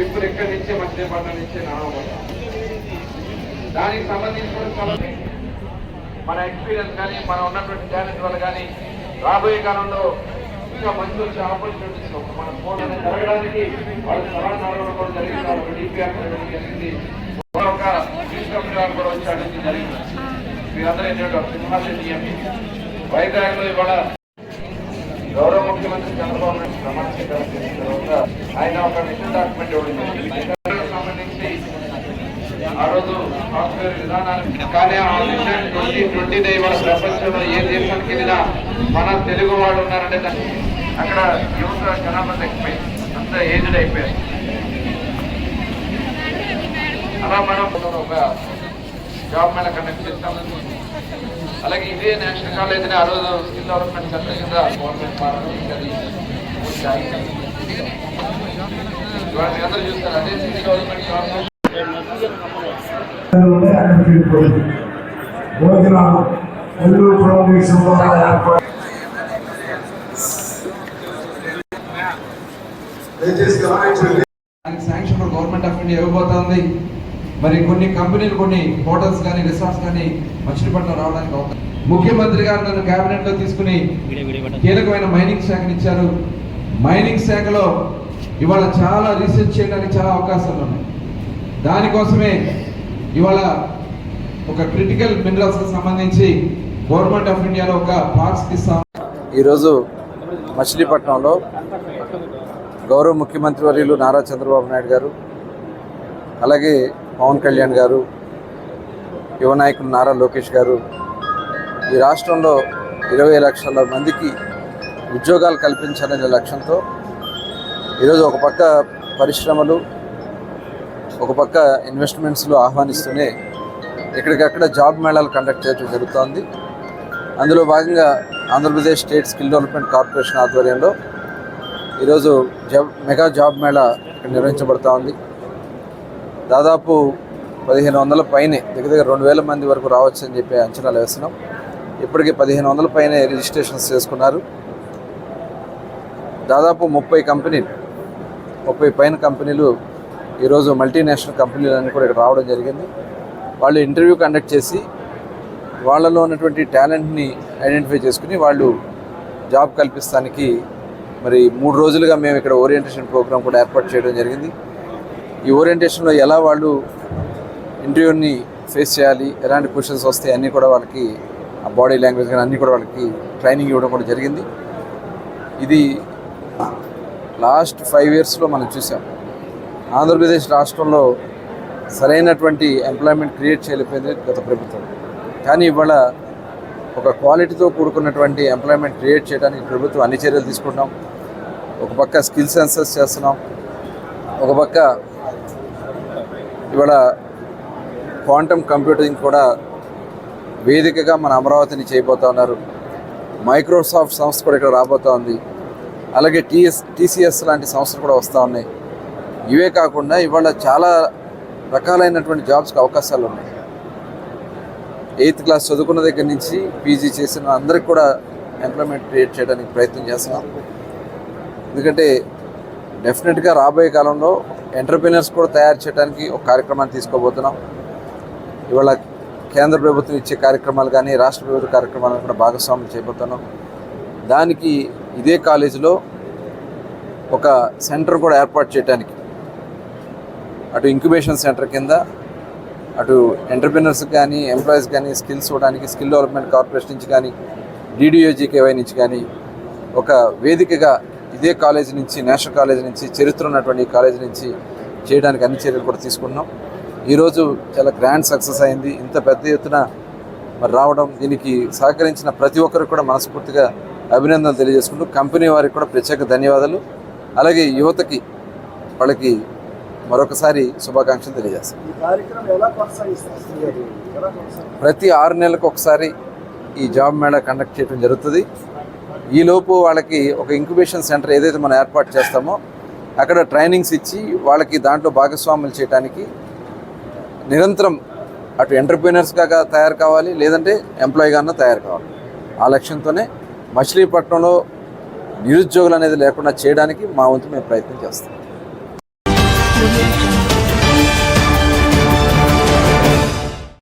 ఇప్పుడు ఎక్కడి నుంచే మచిలీపట్నం నుంచే నడవబోతాం దానికి సంబంధించిన మన ఎక్స్పీరియన్స్ కానీ మనం ఉన్నటువంటి టాలెంట్ వల్ల కానీ రాబోయే కాలంలో ఇంకా మంచి వచ్చే ఆపర్చునిటీస్ మన ఫోన్ అనేది జరగడానికి వాళ్ళు కూడా జరిగింది వాళ్ళకి డిపిఆర్ జరిగింది. ఒక ఫీజ్ కూడా వచ్చి అడిగి జరిగింది. మీరందరూ ఏంటంటే సింహాసన్ ఎంపీ వైజాగ్లో ఇవాళ గౌరవ ముఖ్యమంత్రి చంద్రబాబు నాయుడు ప్రమాణ స్వీకారం చేసిన తర్వాత ఆయన ఒక మిషన్ డాక్యుమెంట్ ఇవ్వడం ఆ రోజు సాఫ్ట్వేర్ విధానాన్ని కానీ ఆ మిషన్ ట్వంటీ ట్వంటీ ఇవాళ ప్రపంచంలో ఏ దేశానికి వెళ్ళినా మన తెలుగు వాళ్ళు ఉన్నారంటే దాన్ని అక్కడ యువత జనాభా తగ్గిపోయింది అంత ఏజ్డ్ అయిపోయారు. అలా మనం ఒక జాబ్ మేళ కండక్ట్ చేస్తాం. అలాగే ఇదే నేషనల్ కాలేజీని ఆ రోజు స్కిల్ డెవలప్మెంట్ సెంటర్ కింద గవర్నమెంట్ మారడం అది అందరూ చూస్తారు అదే స్కిల్ డెవలప్మెంట్ ఏర్పాటు శాంక్షన్ గవర్నమెంట్ ఆఫ్ ఇండియా ఇవ్వబోతోంది. మరి కొన్ని కంపెనీలు కొన్ని హోటల్స్ కానీ రిసార్ట్స్ కానీ మచిలీపట్నం రావడానికి అవకాశం ముఖ్యమంత్రి గారు నన్ను కేబినెట్లో తీసుకుని కీలకమైన మైనింగ్ శాఖని ఇచ్చారు. మైనింగ్ శాఖలో ఇవాళ చాలా రీసెర్చ్ చేయడానికి చాలా అవకాశాలు ఉన్నాయి. దానికోసమే ఇవాళ ఒక క్రిటికల్ మినరల్స్ సంబంధించి గవర్నమెంట్ ఆఫ్ ఇండియాలో ఒక పార్క్స్ ఇస్తాం ఈరోజు మచిలీపట్నంలో గౌరవ ముఖ్యమంత్రి వర్యులు నారా చంద్రబాబు నాయుడు గారు అలాగే పవన్ కళ్యాణ్ గారు యువ నాయకులు నారా లోకేష్ గారు ఈ రాష్ట్రంలో ఇరవై లక్షల మందికి ఉద్యోగాలు కల్పించాలనే లక్ష్యంతో ఈరోజు ఒక పక్క పరిశ్రమలు ఒక పక్క ఇన్వెస్ట్మెంట్స్లో ఆహ్వానిస్తూనే ఎక్కడికక్కడ జాబ్ మేళాలు కండక్ట్ చేయడం జరుగుతోంది. అందులో భాగంగా Andhra Pradesh state skill development corporation ఆధ్వర్యంలో ఈరోజు జాబ్ మెగా జాబ్ మేళా ఇక్కడ నిర్వహించబడుతూ ఉంది దాదాపు పదిహేను వందల పైనే దగ్గర దగ్గర రెండు వేల మంది వరకు రావచ్చు అని చెప్పి అంచనాలు వేస్తున్నాం. ఇప్పటికి పదిహేను వందల పైనే రిజిస్ట్రేషన్స్ చేసుకున్నారు. దాదాపు ముప్పై కంపెనీలు ముప్పై పైన కంపెనీలు ఈరోజు మల్టీనేషనల్ కంపెనీలన్నీ కూడా ఇక్కడ రావడం జరిగింది. వాళ్ళు ఇంటర్వ్యూ కండక్ట్ చేసి వాళ్ళలో ఉన్నటువంటి టాలెంట్ని ఐడెంటిఫై చేసుకుని వాళ్ళు జాబ్ కల్పిస్తానికి మరి మూడు రోజులుగా మేము ఇక్కడ ఓరియంటేషన్ ప్రోగ్రామ్ కూడా ఏర్పాటు చేయడం జరిగింది. ఈ ఓరియంటేషన్లో ఎలా వాళ్ళు ఇంటర్వ్యూని ఫేస్ చేయాలి ఎలాంటి క్వశ్చన్స్ వస్తాయి అన్నీ కూడా వాళ్ళకి ఆ బాడీ లాంగ్వేజ్ కానీ అన్నీ కూడా వాళ్ళకి ట్రైనింగ్ ఇవ్వడం కూడా జరిగింది. ఇది లాస్ట్ ఫైవ్ ఇయర్స్లో మనం చూసాం. ఆంధ్రప్రదేశ్ రాష్ట్రంలో సరైనటువంటి ఎంప్లాయ్మెంట్ క్రియేట్ చేయలేకపోయింది గత ప్రభుత్వం. కానీ ఇవాళ ఒక క్వాలిటీతో కూడుకున్నటువంటి ఎంప్లాయ్మెంట్ క్రియేట్ చేయడానికి ప్రభుత్వం అన్ని చర్యలు తీసుకుంటున్నాం. ఒక పక్క స్కిల్ సెన్సెస్ చేస్తున్నాం. ఒక పక్క ఇవాళ క్వాంటమ్ కంప్యూటింగ్ కూడా వేదికగా మన అమరావతిని చేయబోతా ఉన్నారు. మైక్రోసాఫ్ట్ సంస్థ కూడా ఇక్కడ రాబోతూ ఉంది. అలాగే టీఎస్ టీసీఎస్ లాంటి సంస్థలు కూడా వస్తూ ఉన్నాయి. ఇవే కాకుండా ఇవాళ చాలా రకాలైనటువంటి జాబ్స్కి అవకాశాలు ఉన్నాయి. ఎయిత్ క్లాస్ చదువుకున్న దగ్గర నుంచి పీజీ చేసిన అందరికి కూడా ఎంప్లాయ్మెంట్ క్రియేట్ చేయడానికి ప్రయత్నం చేస్తున్నాం. ఎందుకంటే డెఫినెట్గా రాబోయే కాలంలో ఎంటర్ప్రీనర్స్ కూడా తయారు చేయడానికి ఒక కార్యక్రమాన్ని తీసుకోబోతున్నాం. ఇవాళ కేంద్ర ప్రభుత్వం ఇచ్చే కార్యక్రమాలు కానీ రాష్ట్ర ప్రభుత్వ కార్యక్రమాలను కూడా భాగస్వామ్యం చేయబోతున్నాం. దానికి ఇదే కాలేజీలో ఒక సెంటర్ కూడా ఏర్పాటు చేయడానికి అటు ఇంక్యుబేషన్ సెంటర్ కింద అటు ఎంటర్ప్రినర్స్ కానీ ఎంప్లాయీస్ కానీ స్కిల్స్ ఇవ్వడానికి స్కిల్ డెవలప్మెంట్ కార్పొరేషన్ నుంచి కానీ డీడీయూజీకేవై నుంచి కానీ ఒక వేదికగా ఇదే కాలేజ్ నుంచి నేషనల్ కాలేజ్ నుంచి చరిత్ర ఉన్నటువంటి కాలేజ్ నుంచి చేయడానికి అన్ని చర్యలు కూడా తీసుకున్నాం. ఈరోజు చాలా గ్రాండ్ సక్సెస్ అయింది. ఇంత పెద్ద ఎత్తున మరి రావడం దీనికి సహకరించిన ప్రతి ఒక్కరికి కూడా మనస్ఫూర్తిగా అభినందనలు తెలియజేసుకుంటూ కంపెనీ వారికి కూడా ప్రత్యేక ధన్యవాదాలు. అలాగే యువతకి వాళ్ళకి మరొకసారి శుభాకాంక్షలు తెలియజేస్తాం ఈ కార్యక్రమం ఎలా కొనసాగిస్తారు? శ్రీ గారు? ఎలా కొనసాగిస్తారు. ప్రతి ఆరు నెలలకు ఒకసారి ఈ జాబ్ మేళా కండక్ట్ చేయడం జరుగుతుంది. ఈలోపు వాళ్ళకి ఒక ఇంక్యుబేషన్ సెంటర్ ఏదైతే మనం ఏర్పాటు చేస్తామో అక్కడ ట్రైనింగ్స్ ఇచ్చి వాళ్ళకి దాంట్లో భాగస్వాములు చేయడానికి నిరంతరం అటు ఎంటర్ప్రీనర్స్గా తయారు కావాలి లేదంటే ఎంప్లాయీగానే తయారు కావాలి. ఆ లక్ష్యంతోనే మచిలీపట్నంలో నిరుద్యోగులు అనేది లేకుండా చేయడానికి మా వంతు మేము ప్రయత్నం చేస్తాం. Audio.